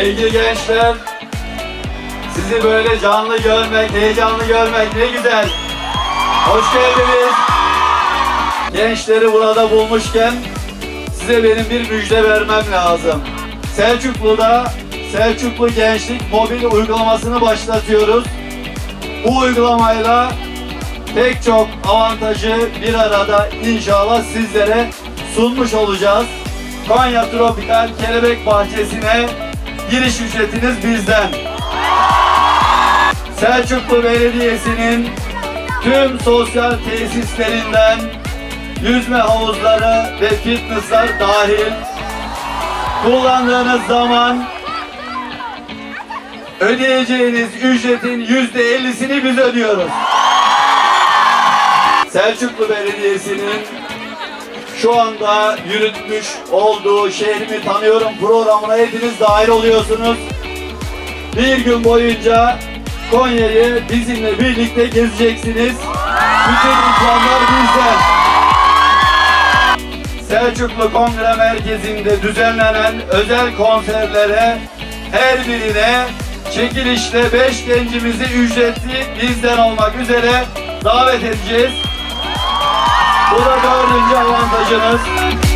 Sevgili gençler, sizi böyle canlı görmek, heyecanlı görmek ne güzel. Hoş geldiniz. Gençleri burada bulmuşken size benim bir müjde vermem lazım. Selçuklu'da Selçuklu Gençlik mobil uygulamasını başlatıyoruz. Bu uygulamayla pek çok avantajı bir arada inşallah sizlere sunmuş olacağız. Konya Tropikal Kelebek Bahçesi'ne giriş ücretiniz bizden. Selçuklu Belediyesi'nin tüm sosyal tesislerinden yüzme havuzları ve fitnessler dahil kullandığınız zaman ödeyeceğiniz ücretin yüzde ellisini biz ödüyoruz. Selçuklu Belediyesi'nin şu anda yürütmüş olduğu şehrimi tanıyorum programına hepiniz dahil oluyorsunuz. Bir gün boyunca Konya'yı bizimle birlikte gezeceksiniz. Bütün imkanlar bizden. Selçuklu Kongre Merkezi'nde düzenlenen özel konserlere her birine çekilişle 5 gencimizi ücretli bizden olmak üzere davet edeceğiz. Bu Angeles.